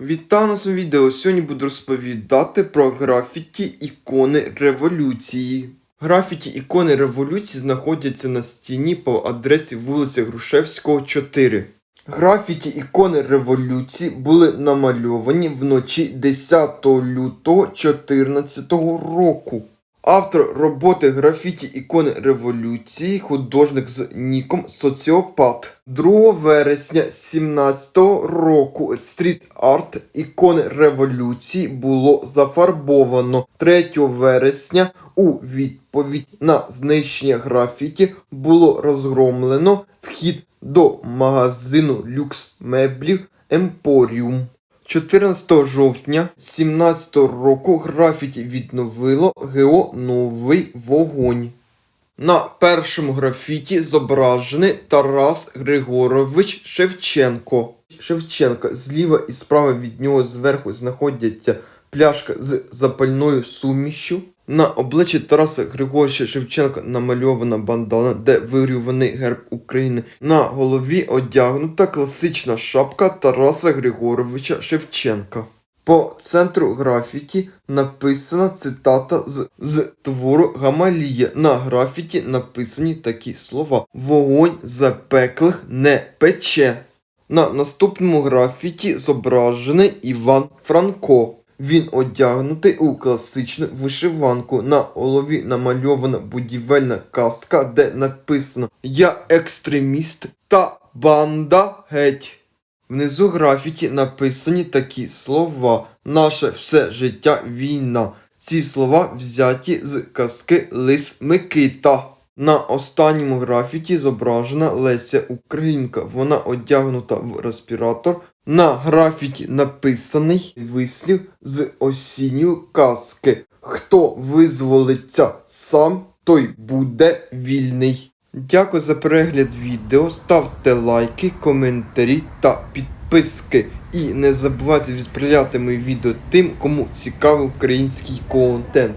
Вітаю на своєму відео. Сьогодні буду розповідати про графіті ікони революції. Графіті ікони революції знаходяться на стіні по адресі вулиця Грушевського, 4. Графіті ікони революції були намальовані вночі 10 лютого 2014 року. Автор роботи графіті ікони революції, художник з ніком Соціопат. 2 вересня 17 року стріт-арт ікони революції було зафарбовано. 3 вересня у відповідь на знищення графіті було розгромлено вхід до магазину люкс меблів Емпоріум. 14 жовтня 2017 року графіті відновило ГО Новий Вогонь. На першому графіті зображений Тарас Григорович Шевченко. Шевченка зліва і справа від нього зверху знаходяться пляшка з запальною сумішю. На обличчі Тараса Григоровича Шевченка намальована бандана, де вирюваний герб України. На голові одягнута класична шапка Тараса Григоровича Шевченка. По центру графіті написана цитата з, з твору Гамалія. На графіті написані такі слова: Вогонь запеклих не пече. На наступному графіті зображений Іван Франко. Він одягнутий у класичну вишиванку. На голові намальована будівельна каска, де написано Я екстреміст та банда геть. Внизу графіті написані такі слова: Наше все життя війна. Ці слова взяті з казки Лис Микита. На останньому графіті зображена Леся Українка. Вона одягнута в респіратор. На графіті написаний вислів з осінньої казки. Хто визволиться сам, той буде вільний. Дякую за перегляд відео. Ставте лайки, коментарі та підписки. І не забувайте відправляти мої відео тим, кому цікавий український контент.